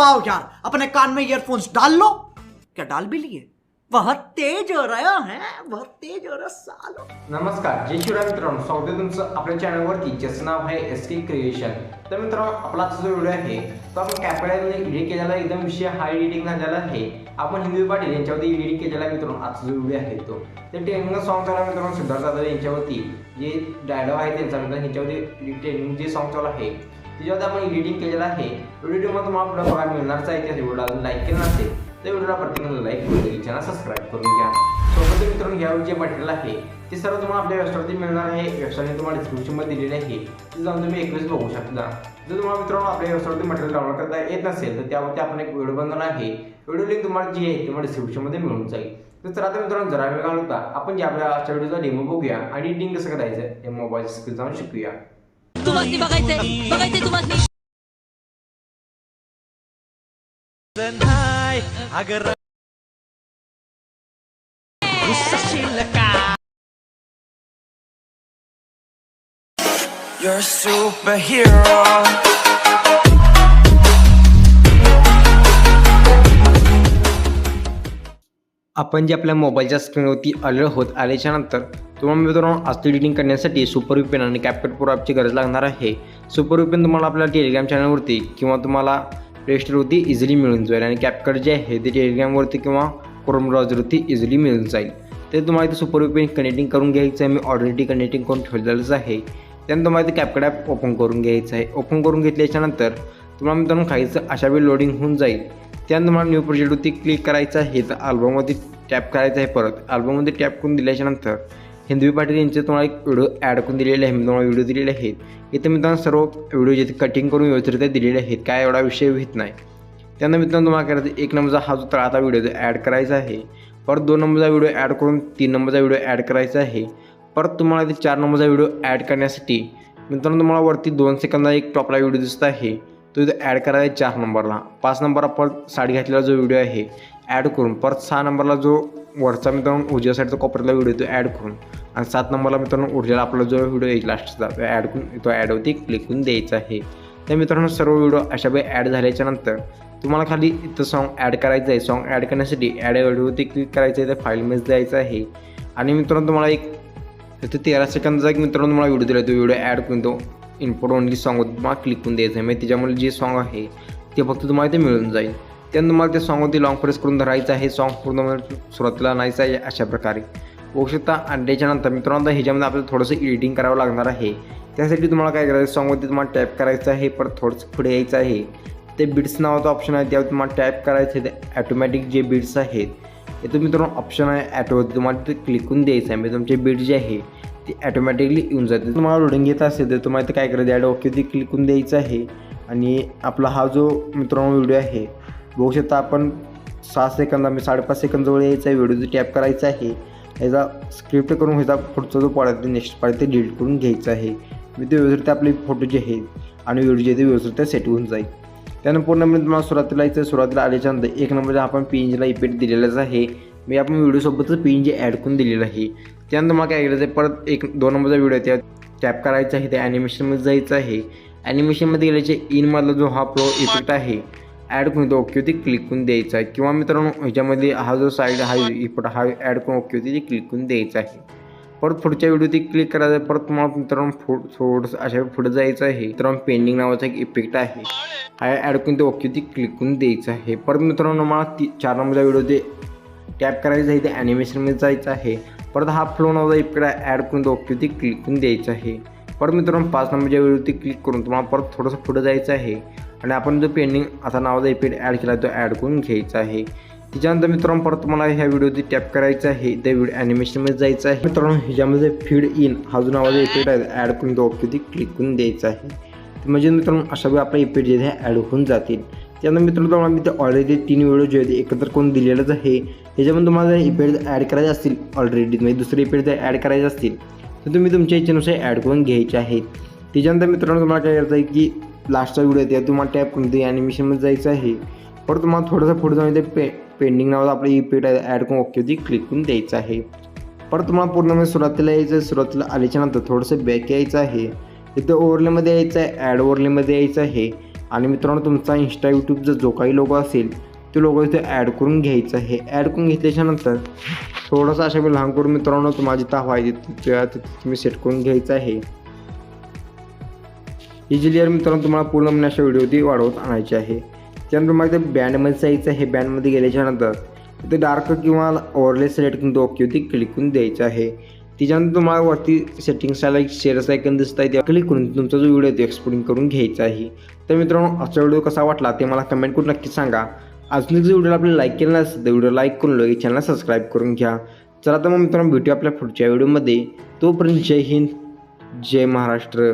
तो आओ यार अपने कान में ईयरफोन्स डाल लो। क्या डाल भी लिए? बहुत तेज हो रहा है बहुत तेज हो रहा सालो। नमस्कार जय शिवराय मित्रांनो स्वागत आहे तुमचं आपल्या चॅनलवरती ज्याचं नाव आहे एस के क्रिएशन तर मित्रांनो आपला जो व्हिडिओ आहे तो आपण कॅपेडामध्ये एडिट केलेला एकदम विषय हाय एडिटिंग झालेला आहे. आपण हिंदू पाटील यांच्यावरती एडिट केलेला मित्रांनो आजचा जो व्हिडिओ आहे तो. ते ट्रेनिंग सॉन्ग चालू मित्रांनो सिद्धार्थ जाधव यांच्यावरती. जे डायलॉग आहे त्यांचा मित्रांनो यांच्यावरती ट्रेनिंग जे सॉन्ग चालू आहे त्याच्यावरती आपण एडिटिंग केलेलं आहे. व्हिडिओमध्ये तुम्हाला पुढे बघायला मिळणारच आहे. त्या व्हिडिओला अजून लाईक केलं नसेल तर व्हिडिओला प्रत्येकाला लाईक करून चॅनल सबस्क्राईब करून घ्या. सोबत मित्रांनो यावर जे मटेरियल आहे ते सर्व तुम्हाला आपल्या वेबसाईटवरती मिळणार आहे. वेबसाईटने तुम्हाला डिस्क्रिप्शनमध्ये दिलेली आहे. ते जाऊन तुम्ही एक बघू शकता. जर तुम्हाला मित्रांनो आपल्या वेबसाईटवरती मटेरियल डाउनलोड करता येत नसेल तर त्यावरती आपण एक व्हिडिओ बनवला आहे. व्हिडिओ लिंक तुम्हाला जी आहे तुम्हाला डिस्क्रिप्शनमध्ये मिळून जाईल. तर चला तर मित्रांनो जरा वेळ घालवता. आपण जे आपल्या आजच्या व्हिडिओचा डेमो बघूया. आणि एडिटिंग कसं करायचं हे मोबाईल स्क्रीन जाऊन शिकूया. Tumakti ba kayo? Ba kayo tumakti? Sanay, agar Isa sila ka You're a superhero आपण जे आपल्या मोबाईलच्या स्क्रीनवरती अलर्ट होत आल्याच्यानंतर तुम्हाला मित्रांनो आज एडिटिंग करण्यासाठी सुपर विपेन आणि कॅपकट प्रो ॲपची गरज लागणार आहे. सुपर विपेन तुम्हाला आपल्या टेलिग्राम चॅनलवरती किंवा तुम्हाला प्ले स्टोरवरती इझिली मिळून जाईल आणि कॅपकट जे आहे ते टेलिग्रामवरती किंवा क्रोम ब्राउझरवरती इझिली मिळून जाईल. ते तुम्हाला इथे सुपर विपेन कनेक्टिंग करून घ्यायचं आहे. मी ऑलरेडी कनेक्टिंग करून ठेवलेलंच आहे. त्यानंतर तुम्हाला इथे कॅपकट ॲप ओपन करून घ्यायचं आहे. ओपन करून घेतल्याच्यानंतर तुम्हाला मित्रांनो खायचं अशा वेळी लोडिंग होऊन जाईल. त्यानंतर तुम्हाला न्यू प्रोजेक्टवरती क्लिक करायचं आहे. तर अल्बममध्ये टॅप करायचं आहे परत. अल्बममध्ये टॅप करून दिल्याच्यानंतर हिंदवी पाटील यांचे तुम्हाला एक व्हिडिओ ॲड करून दिलेले आहे. मी तुम्हाला व्हिडिओ दिलेले आहेत. इथे मित्रांनो सर्व व्हिडिओ जिथे कटिंग करून व्यवस्थित दिलेले आहेत. काय एवढा विषय होत नाही. त्यानंतर मित्रांनो तुम्हाला करायचं एक नंबरचा हा जो तळाचा व्हिडिओ तो ॲड करायचा आहे. परत दोन नंबरचा व्हिडिओ ॲड करून तीन नंबरचा व्हिडिओ ॲड करायचा आहे. परत तुम्हाला ते चार नंबरचा व्हिडिओ ॲड करण्यासाठी मित्रांनो तुम्हाला वरती दोन सेकंदा एक टॉपला व्हिडिओ दिसत आहे. तो इथं ॲड करायचा आहे चार नंबरला पाच नंबर आपण साडी घातलेला जो व्हिडिओ आहे ॲड करून. परत सहा नंबरला जो वरचा मित्रांनो उजव्या साईडचा कॉपरला व्हिडिओ तो ॲड करून. आणि सात नंबरला मित्रांनो उर्जेला आपला जो व्हिडिओ आहे लास्टचा तो ॲड करून तो ॲडवरती क्लिक करून द्यायचा आहे. तर मित्रांनो सर्व व्हिडिओ अशा वेळी ॲड झाल्याच्यानंतर तुम्हाला खाली इथं सॉन्ग ॲड करायचं आहे. सॉन्ग ॲड करण्यासाठी ॲड व्हिडिओवरती क्लिक करायचं आहे. तर फाईलमध्ये जायचं आहे. आणि मित्रांनो तुम्हाला एक तिथे तेरा सेकंदाचा एक मित्रांनो तुम्हाला व्हिडिओ दिला तो व्हिडिओ ॲड करून तो इनपुट ओनली सॉंग तुम्हाला क्लिक करून द्यायचं आहे म्हणजे त्याच्यामुळे जे सॉन्ग आहे ते फक्त तुम्हाला ते मिळून जाईल. त्यानंतर तुम्हाला त्या सॉंगवरती लॉंग प्रेस करून धरायचं आहे. सॉन्ग पूर्ण सुरुवातीला आणायचं आहे अशा प्रकारे. बघू शकता आणि त्याच्यानंतर मित्रांनो आता ह्याच्यामध्ये आपल्याला थोडंसं एडिटिंग करावं लागणार आहे. त्यासाठी तुम्हाला काय करायचं सॉंगवरती तुम्हाला टॅप करायचं आहे परत थोडंसं पुढे यायचं आहे. ते बिट्स नावाचं ऑप्शन आहे त्यावर तुम्हाला टॅप करायचं आहे. ते ॲटोमॅटिक जे बिट्स आहेत हे तुम्ही मित्रांनो ऑप्शन आहे ॲटोवरती तुम्हाला ते क्लिक करून द्यायचं आहे. म्हणजे तुमचे बीट जे आहे ते ॲटोमॅटिकली येऊन जाते. तुम्हाला लोडिंग घेत असेल तर तुम्हाला इथं काय करायचं ॲड ओकेवरती क्लिक करून द्यायचं आहे आणि आपला हा जो मित्रांनो व्हिडिओ आहे बघू शकता आपण सहा सेकंद आम्ही साडेपाच सेकंद जवळ यायचा आहे व्हिडिओ टॅप करायचा आहे. ह्याचा स्क्रिप्ट करून ह्याचा पुढचा जो पार्ट नेक्स्ट पार्ट ते डिलीट करून घ्यायचा आहे. मी ते व्यवस्थित आपले फोटो जे आहेत आणि व्हिडिओ जे ते व्यवस्थित सेट होऊन जाईल. त्यानं पूर्ण मी तुम्हाला सुरुवातीला यायचं सुरुवातीला आल्याच्यानंतर एक नंबरचा आपण पी एनजीला इफेक्ट दिलेलाच आहे मी आपण व्हिडिओसोबतच पी एन जी ॲड करून दिलेलं आहे त्यानंतर मला काय करायचं आहे परत एक दोन नंबरचा व्हिडिओ त्या टॅप करायचा आहे त्या ॲनिमेशनमध्ये जायचं आहे. ॲनिमेशनमध्ये गेल्याचे इनमधला जो हा प्रो इफेक्ट आहे ॲड करून तो होती क्लिक करून द्यायचा आहे. किंवा मित्रांनो ह्याच्यामध्ये हा जो साईड हा इफेक्ट हा ॲड करून ओक्यु होती ते क्लिक करून द्यायचा आहे. परत पुढच्या व्हिडिओ क्लिक करायचं आहे परत तुम्हाला मित्रांनो फुड थोडंसं अशा पुढे जायचं आहे. मित्रांनो पेंडिंग नावाचा एक इफेक्ट आहे. हा ॲड करून ते ओकेवरती क्लिक करून द्यायचं आहे. परत मित्रांनो मला ती चार नंबरचा व्हिडिओ ते टॅप करायचं आहे ते ॲनिमेशनमध्ये जायचं आहे. परत हा फ्लो नव्हता इकडे ॲड करून तो ओकेवरती क्लिक करून द्यायचं आहे. परत मित्रांनो पाच नंबरच्या व्हिडिओवरती क्लिक करून तुम्हाला परत थोडंसं पुढं जायचं आहे. आणि आपण जो पेंडिंग असा नावाचा इफेक्ट ॲड केला तो ॲड करून घ्यायचा आहे. त्याच्यानंतर मित्रांनो परत तुम्हाला ह्या व्हिडिओवरती टॅप करायचं आहे. त्या व्हिडिओ ॲनिमेशनमध्ये जायचं आहे. मित्रांनो ह्याच्यामध्ये फीड इन हा जो नावाचा इफेक्ट आहे ॲड करून तो ओके क्लिक करून द्यायचा आहे. म्हणजे मित्रांनो अशा वेळी आपले इफेक्ट जे आहे ॲड होऊन जातील. त्यानंतर मित्रांनो तुम्हाला मी ते ऑलरेडी तीन व्हिडिओ जे आहेत एकत्र करून दिलेलंच आहे. त्याच्यामध्ये तुम्हाला जर इफेक्ट ॲड करायचे असतील ऑलरेडी म्हणजे दुसरे इफेक्ट जर ॲड करायचे असतील तर तुम्ही तुमच्या इच्छेनुसार ॲड करून घ्यायचे आहेत. त्याच्यानंतर मित्रांनो तुम्हाला काय करायचं आहे की लास्टचा व्हिडिओ त्या तुम्हाला टॅप करून ते ॲनिमेशनमध्ये जायचं आहे. परत तुम्हाला थोडंसं पुढे जाऊन ते पे पेंडिंग नावाचा आपलं इफेक्ट ॲड करून ओकेवरती क्लिक करून द्यायचं आहे. परत तुम्हाला पूर्ण म्हणजे सुरुवातीला यायचं आहे सुरुवातीला आल्याच्यानंतर थोडंसं बॅक यायचं आहे. इथं ओवरलेमध्ये यायचं आहे ॲड ओवरलेमध्ये यायचं आहे. आणि मित्रांनो तुमचा इन्स्टा यूट्यूबचा जो काही लोगो असेल तो लोगो इथे ॲड करून घ्यायचा आहे. ॲड करून घेतल्याच्यानंतर थोडासा अशा वेळी लहान करून मित्रांनो तुम्हाला जिथं हवा आहे तिथे तुम्ही सेट करून घ्यायचं आहे. ही लेअर मित्रांनो तुम्हाला पूर्णपणे म्हणजे अशा व्हिडिओ वाढवत आणायची आहे. त्यानंतर तुम्हाला ते बँडमध्ये जायचं आहे. बँडमध्ये गेल्याच्यानंतर ते डार्क किंवा ओव्हरले सिलेक्ट करून तो ओकेवरती क्लिक करून द्यायचं आहे. त्याच्यानंतर तुम्हाला वरती सेटिंग्सला एक शेअर्स सायकन दिसत आहे त्या क्लिक करून तुमचा जो व्हिडिओ आहे तो एक्सपोर्टिंग करून घ्यायचा आहे. तर मित्रांनो आजचा व्हिडिओ कसा वाटला ते मला कमेंट करून नक्की सांगा. अजून जर व्हिडिओला आपल्याला लाईक केलं नसेल तर व्हिडिओ लाईक करून लगेच चॅनल सबस्क्राईब करून घ्या. चला तर मग मित्रांनो भेटूया आपल्या पुढच्या व्हिडिओमध्ये. तोपर्यंत जय हिंद जय महाराष्ट्र.